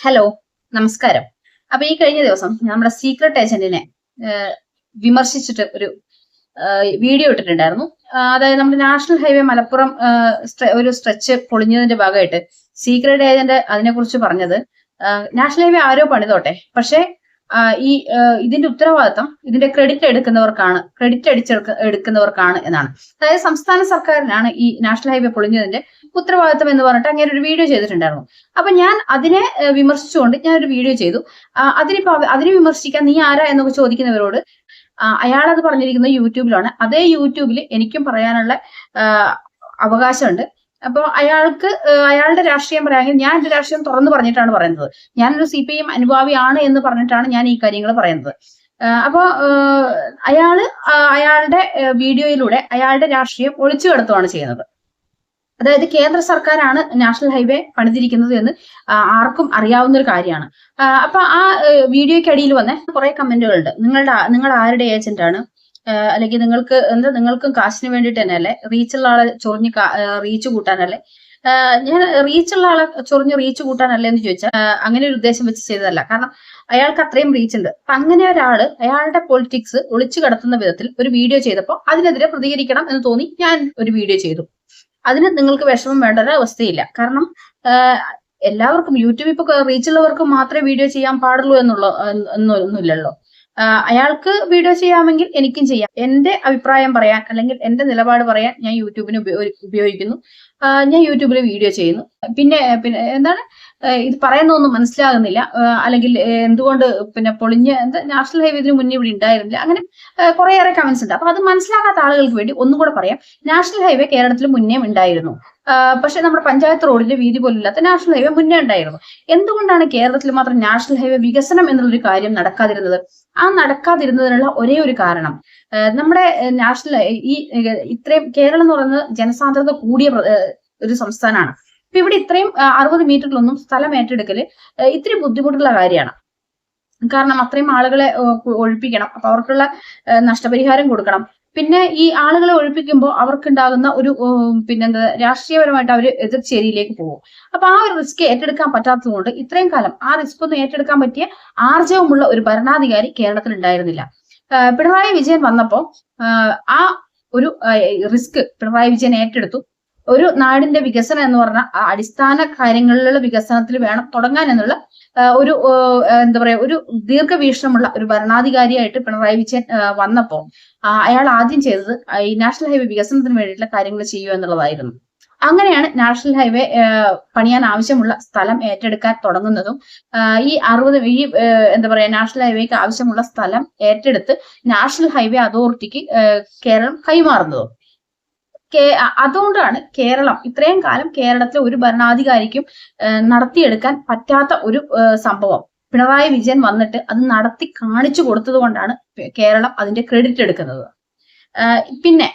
Hello നമസ്കാരം. അപ്പൊ ഈ കഴിഞ്ഞ ദിവസം നമ്മുടെ സീക്രട്ട് ഏജന്റിനെ വിമർശിച്ചിട്ട് ഒരു വീഡിയോ ഇട്ടിട്ടുണ്ടായിരുന്നു. അതായത് നമ്മുടെ നാഷണൽ ഹൈവേ മലപ്പുറം ഒരു സ്ട്രെച്ച് പൊളിഞ്ഞതിന്റെ ഭാഗമായിട്ട് സീക്രട്ട് ഏജന്റ് അതിനെക്കുറിച്ച് പറഞ്ഞത് നാഷണൽ ഹൈവേ ആരോ പണിതോട്ടെ. പക്ഷേ ഈ ഇതിന്റെ ഉത്തരവാദിത്തം ഇതിന്റെ ക്രെഡിറ്റ് എടുക്കുന്നവർക്കാണ്. ക്രെഡിറ്റ് അടിച്ചെടുക്ക എടുക്കുന്നവർക്കാണ് എന്നാണ്. അതായത് സംസ്ഥാന സർക്കാരിനാണ് ഈ നാഷണൽ ഹൈവേ പൊളിഞ്ഞതിന്റെ ഉത്തരവാദിത്തം എന്ന് പറഞ്ഞിട്ട് അങ്ങനെ ഒരു വീഡിയോ ചെയ്തിട്ടുണ്ടായിരുന്നു. അപ്പൊ ഞാൻ അതിനെ വിമർശിച്ചുകൊണ്ട് ഞാൻ ഒരു വീഡിയോ ചെയ്തു. അതിനിപ്പോ അതിനെ വിമർശിക്കാൻ നീ ആരാ എന്നൊക്കെ ചോദിക്കുന്നവരോട് അയാൾ അത് പറഞ്ഞിരിക്കുന്നത് യൂട്യൂബിലാണ്. അതേ യൂട്യൂബിൽ എനിക്കും പറയാനുള്ള അവകാശമുണ്ട്. അപ്പോൾ അയാൾക്ക് അയാളുടെ രാഷ്ട്രീയം പറയാമെങ്കിൽ ഞാൻ എന്റെ രാഷ്ട്രീയം തുറന്നു പറഞ്ഞിട്ടാണ് പറയുന്നത്. ഞാനൊരു സി പി എം അനുഭാവിയാണ് എന്ന് പറഞ്ഞിട്ടാണ് ഞാൻ ഈ കാര്യങ്ങൾ പറയുന്നത്. അപ്പോ അയാൾ അയാളുടെ വീഡിയോയിലൂടെ അയാളുടെ രാഷ്ട്രീയം ഒളിച്ചു കിടത്തുകയാണ് ചെയ്യുന്നത്. അതായത് കേന്ദ്ര സർക്കാരാണ് നാഷണൽ ഹൈവേ പണിതിരിക്കുന്നത് എന്ന് ആർക്കും അറിയാവുന്ന ഒരു കാര്യമാണ്. അപ്പൊ ആ വീഡിയോയ്ക്ക് അടിയിൽ വന്ന കുറെ കമന്റുകളുണ്ട്. നിങ്ങളുടെ നിങ്ങൾ ആരുടെ ഏജന്റ് ആണ് ഏഹ്, അല്ലെങ്കിൽ നിങ്ങൾക്ക് എന്താ നിങ്ങൾക്കും കാശിന് വേണ്ടിയിട്ട് തന്നെയല്ലേ? റീച്ചുള്ള ആളെ ചൊറിഞ്ഞ് റീച്ച് കൂട്ടാനല്ലേ? ഞാൻ റീച്ചുള്ള ആളെ ചൊറിഞ്ഞ് റീച്ച് കൂട്ടാനല്ലേ എന്ന് ചോദിച്ചാൽ അങ്ങനെ ഒരു ഉദ്ദേശം വെച്ച് ചെയ്തതല്ല. കാരണം അയാൾക്ക് അത്രയും റീച്ച് ഉണ്ട്. അപ്പൊ അങ്ങനെ ഒരാൾ അയാളുടെ പൊളിറ്റിക്സ് ഒളിച്ചു കടത്തുന്ന വിധത്തിൽ ഒരു വീഡിയോ ചെയ്തപ്പോൾ അതിനെതിരെ പ്രതികരിക്കണം എന്ന് തോന്നി ഞാൻ ഒരു വീഡിയോ ചെയ്തു. അതിന് നിങ്ങൾക്ക് വിഷമം വേണ്ട ഒരു അവസ്ഥയില്ല. കാരണം എല്ലാവർക്കും യൂട്യൂബ് ഇപ്പൊ റീച്ച് ഉള്ളവർക്ക് മാത്രമേ വീഡിയോ ചെയ്യാൻ പാടുള്ളൂ എന്നുള്ള എന്ന് ഒന്നുമില്ലല്ലോ ആഹ് അയാൾക്ക് വീഡിയോ ചെയ്യാമെങ്കിൽ എനിക്കും ചെയ്യാം. എന്റെ അഭിപ്രായം പറയാൻ അല്ലെങ്കിൽ എന്റെ നിലപാട് പറയാൻ ഞാൻ യൂട്യൂബിന് ഉപയോഗിക്കുന്നു. ഞാൻ യൂട്യൂബിൽ വീഡിയോ ചെയ്യുന്നു. പിന്നെ പിന്നെ എന്താണ്? ഇത് പറയുന്നൊന്നും മനസ്സിലാകുന്നില്ല. അല്ലെങ്കിൽ എന്തുകൊണ്ട് പിന്നെ പൊളിഞ്ഞ് നാഷണൽ ഹൈവേ ഇതിന് മുന്നേ ഇവിടെ ഉണ്ടായിരുന്നില്ല. അങ്ങനെ കുറേയേറെ കമന്റ്സ് ഉണ്ട്. അപ്പൊ അത് മനസ്സിലാകാത്ത ആളുകൾക്ക് വേണ്ടി ഒന്നും കൂടെ പറയാം. നാഷണൽ ഹൈവേ കേരളത്തിൽ മുന്നേ ഉണ്ടായിരുന്നു. പക്ഷെ നമ്മുടെ പഞ്ചായത്ത് റോഡിന്റെ വീതി പോലില്ലാത്ത നാഷണൽ ഹൈവേ മുന്നേ ഉണ്ടായിരുന്നു. എന്തുകൊണ്ടാണ് കേരളത്തിൽ മാത്രം നാഷണൽ ഹൈവേ വികസനം എന്നുള്ളൊരു കാര്യം നടക്കാതിരുന്നത്? ആ നടക്കാതിരുന്നതിനുള്ള ഒരേ ഒരു കാരണം നമ്മുടെ നാഷണൽ ഈ ഇത്രയും കേരളം എന്ന് പറയുന്നത് ജനസാന്ദ്രത കൂടിയ ഒരു സംസ്ഥാനമാണ്. അപ്പൊ ഇവിടെ ഇത്രയും അറുപത് മീറ്ററിലൊന്നും സ്ഥലം ഏറ്റെടുക്കൽ ഇത്തിരി ബുദ്ധിമുട്ടുള്ള കാര്യമാണ്. കാരണം അത്രയും ആളുകളെ ഒഴിപ്പിക്കണം. അപ്പൊ അവർക്കുള്ള നഷ്ടപരിഹാരം കൊടുക്കണം. പിന്നെ ഈ ആളുകളെ ഒഴിപ്പിക്കുമ്പോൾ അവർക്കുണ്ടാകുന്ന ഒരു പിന്നെന്താ രാഷ്ട്രീയപരമായിട്ട് അവർ എതിർചേരിയിലേക്ക് പോകും. അപ്പൊ ആ ഒരു റിസ്ക് ഏറ്റെടുക്കാൻ പറ്റാത്തതുകൊണ്ട് ഇത്രയും കാലം ആ റിസ്ക് ഒന്നും ഏറ്റെടുക്കാൻ പറ്റിയ ആർജവമുള്ള ഒരു ഭരണാധികാരി കേരളത്തിൽ ഉണ്ടായിരുന്നില്ല പിണറായി വിജയൻ വന്നപ്പോ ആ ഒരു റിസ്ക് പിണറായി വിജയൻ ഏറ്റെടുത്തു. ഒരു നാടിന്റെ വികസനം എന്ന് പറഞ്ഞ ആ അടിസ്ഥാന കാര്യങ്ങളിലുള്ള വികസനത്തിൽ വേണം തുടങ്ങാൻ എന്നുള്ള ഒരു എന്താ പറയാ ഒരു ദീർഘവീക്ഷണമുള്ള ഒരു ഭരണാധികാരിയായിട്ട് പിണറായി വിജയൻ വന്നപ്പോൾ വന്നപ്പോ അയാൾ ആദ്യം ചെയ്തത് ഈ നാഷണൽ ഹൈവേ വികസനത്തിന് വേണ്ടിയിട്ടുള്ള കാര്യങ്ങൾ ചെയ്യുക എന്നുള്ളതായിരുന്നു. അങ്ങനെയാണ് നാഷണൽ ഹൈവേ പണിയാൻ ആവശ്യമുള്ള സ്ഥലം ഏറ്റെടുക്കാൻ തുടങ്ങുന്നതും ഈ അറുപത് ഈ എന്താ പറയാ നാഷണൽ ഹൈവേക്ക് ആവശ്യമുള്ള സ്ഥലം ഏറ്റെടുത്ത് നാഷണൽ ഹൈവേ അതോറിറ്റിക്ക് കേരളം കൈമാറുന്നതും. അതുകൊണ്ടാണ് കേരളം ഇത്രയും കാലം കേരളത്തിലെ ഒരു ഭരണാധികാരിക്കും നടത്തിയെടുക്കാൻ പറ്റാത്ത ഒരു സംഭവം. പിണറായി വിജയൻ വന്നിട്ട് അത് നടത്തി കാണിച്ചു കൊടുത്തത് കൊണ്ടാണ് കേരളം അതിന്റെ ക്രെഡിറ്റ് എടുക്കുന്നത്. പിന്നെ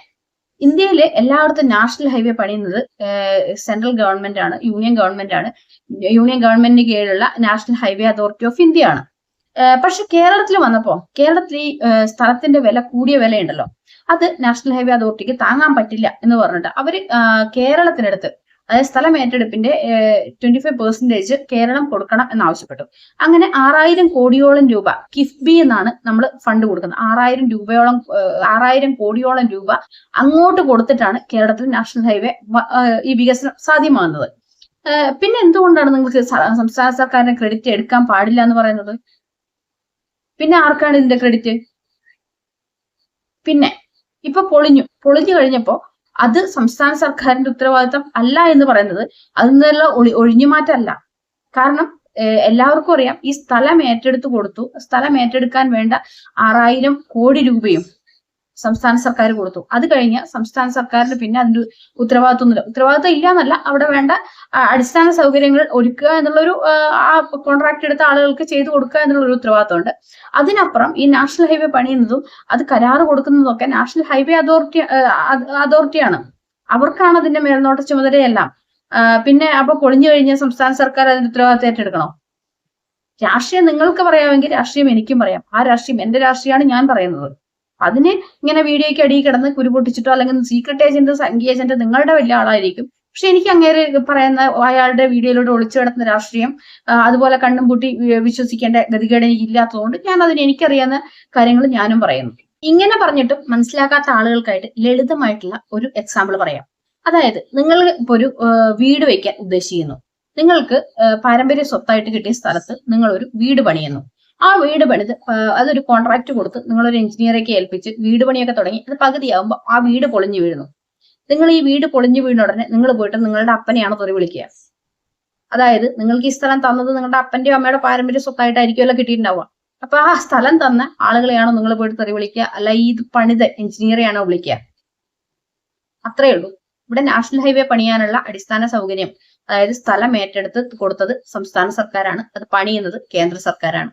ഇന്ത്യയിലെ എല്ലായിടത്തും നാഷണൽ ഹൈവേ പണിയുന്നത് സെൻട്രൽ ഗവൺമെന്റ് ആണ് യൂണിയൻ ഗവൺമെന്റ് ആണ്. യൂണിയൻ ഗവൺമെന്റിന് കീഴിലുള്ള national highway authority of India ആണ്. പക്ഷെ കേരളത്തിൽ വന്നപ്പോ കേരളത്തിൽ ഈ സ്ഥലത്തിന്റെ വില കൂടിയ വിലയുണ്ടല്ലോ. അത് നാഷണൽ ഹൈവേ അതോറിറ്റിക്ക് താങ്ങാൻ പറ്റില്ല എന്ന് പറഞ്ഞിട്ട് അവർ കേരളത്തിനടുത്ത് അതായത് സ്ഥലം ഏറ്റെടുപ്പിന്റെ ട്വന്റി ഫൈവ് പെർസെന്റേജ് കേരളം കൊടുക്കണം എന്നാവശ്യപ്പെട്ടു. അങ്ങനെ ആറായിരം കോടിയോളം രൂപ കിഫ്ബി എന്നാണ് നമ്മൾ ഫണ്ട് കൊടുക്കുന്നത്. ആറായിരം രൂപയോളം ആറായിരം കോടിയോളം രൂപ അങ്ങോട്ട് കൊടുത്തിട്ടാണ് കേരളത്തിൽ നാഷണൽ ഹൈവേ ഈ വികസനം സാധ്യമാകുന്നത്. പിന്നെ എന്തുകൊണ്ടാണ് നിങ്ങൾക്ക് സംസ്ഥാന സർക്കാരിന് ക്രെഡിറ്റ് എടുക്കാൻ പാടില്ല എന്ന് പറയുന്നത്? പിന്നെ ആർക്കാണ് ഇതിന്റെ ക്രെഡിറ്റ് പിന്നെ ഇപ്പൊ പൊളിഞ്ഞു. പൊളിഞ്ഞു കഴിഞ്ഞപ്പോ അത് സംസ്ഥാന സർക്കാരിന്റെ ഉത്തരവാദിത്തം അല്ല എന്ന് പറയുന്നത് അതിൽ നിന്നുള്ള ഒളി ഒഴിഞ്ഞുമാറ്റമല്ല. കാരണം എല്ലാവർക്കും അറിയാം ഈ സ്ഥലം ഏറ്റെടുത്തു കൊടുത്തു. സ്ഥലം ഏറ്റെടുക്കാൻ വേണ്ട ആറായിരം കോടി രൂപയും സംസ്ഥാന സർക്കാർ കൊടുത്തു. അത് കഴിഞ്ഞ് സംസ്ഥാന സർക്കാരിന് പിന്നെ അതിന്റെ ഉത്തരവാദിത്വം ഒന്നുമില്ല. ഉത്തരവാദിത്വം ഇല്ല എന്നല്ല അവിടെ വേണ്ട അടിസ്ഥാന സൗകര്യങ്ങൾ ഒരുക്കുക എന്നുള്ളൊരു ആ, കോൺട്രാക്ട് എടുത്ത ആളുകൾക്ക് ചെയ്തു കൊടുക്കുക എന്നുള്ള ഒരു ഉത്തരവാദിത്വമുണ്ട്. അതിനപ്പുറം ഈ നാഷണൽ ഹൈവേ പണിയുന്നതും അത് കരാർ കൊടുക്കുന്നതും ഒക്കെ നാഷണൽ ഹൈവേ അതോറിറ്റി അതോറിറ്റിയാണ്. അവർക്കാണ് അതിന്റെ മേൽനോട്ട ചുമതലയെല്ലാം. പിന്നെ അപ്പൊ പൊളിഞ്ഞു കഴിഞ്ഞ സംസ്ഥാന സർക്കാർ അതിന്റെ ഉത്തരവാദിത്തം ഏറ്റെടുക്കണോ? രാഷ്ട്രീയം നിങ്ങൾക്ക് പറയാമെങ്കിൽ രാഷ്ട്രീയം എനിക്കും പറയാം. ആ രാഷ്ട്രീയം എന്റെ രാഷ്ട്രീയമാണ് ഞാൻ പറയുന്നത്. അതിന് ഇങ്ങനെ വീഡിയോയ്ക്ക് അടിയിൽ കിടന്ന് കുരുപൊട്ടിച്ചിട്ടോ അല്ലെങ്കിൽ സീക്രട്ട് ഏജന്റ് സംഘി ഏജന്റ് നിങ്ങളുടെ വലിയ ആളായിരിക്കും. പക്ഷെ എനിക്ക് അങ്ങേര് പറയുന്ന അയാളുടെ വീഡിയോയിലൂടെ ഒളിച്ചു കിടക്കുന്ന രാഷ്ട്രീയം അതുപോലെ കണ്ണും പൂട്ടി വിശ്വസിക്കേണ്ട ഗതികേട് എനിക്ക് ഇല്ലാത്തതുകൊണ്ട് ഞാൻ അതിന് എനിക്കറിയാവുന്ന കാര്യങ്ങൾ ഞാനും പറയുന്നു. ഇങ്ങനെ പറഞ്ഞിട്ടും മനസ്സിലാക്കാത്ത ആളുകൾക്കായിട്ട് ലളിതമായിട്ടുള്ള ഒരു എക്സാമ്പിൾ പറയാം. അതായത് നിങ്ങൾ ഇപ്പോൾ ഒരു വീട് വയ്ക്കാൻ ഉദ്ദേശിക്കുന്നു. നിങ്ങൾക്ക് പാരമ്പര്യ സ്വത്തായിട്ട് കിട്ടിയ സ്ഥലത്ത് നിങ്ങൾ ഒരു വീട് പണിയുന്നു. ആ വീട് പണിത് അതൊരു കോൺട്രാക്ട് കൊടുത്ത് നിങ്ങളൊരു എഞ്ചിനീയറൊക്കെ ഏൽപ്പിച്ച് വീട് പണിയൊക്കെ തുടങ്ങി അത് പകുതിയാകുമ്പോൾ ആ വീട് പൊളിഞ്ഞു വീഴുന്നു. നിങ്ങൾ ഈ വീട് പൊളിഞ്ഞു വീണ ഉടനെ നിങ്ങൾ പോയിട്ട് നിങ്ങളുടെ അപ്പനെയാണ് തെറി വിളിക്കുക. അതായത് നിങ്ങൾക്ക് ഈ സ്ഥലം തന്നത് നിങ്ങളുടെ അപ്പന്റെയോ അമ്മയുടെ പാരമ്പര്യ സ്വത്തായിട്ടായിരിക്കുമല്ലോ കിട്ടിയിട്ടുണ്ടാവുക. അപ്പൊ ആ സ്ഥലം തന്ന ആളുകളെയാണോ നിങ്ങൾ പോയിട്ട് തെറി വിളിക്കുക? അല്ല ഈ പണിത് എഞ്ചിനീയറെയാണോ വിളിക്കുക? അത്രയേ ഉള്ളൂ. ഇവിടെ നാഷണൽ ഹൈവേ പണിയാനുള്ള അടിസ്ഥാന സൗകര്യം. അതായത് സ്ഥലം ഏറ്റെടുത്ത് കൊടുത്തത് സംസ്ഥാന സർക്കാരാണ്. അത് പണിയുന്നത് കേന്ദ്ര സർക്കാരാണ്.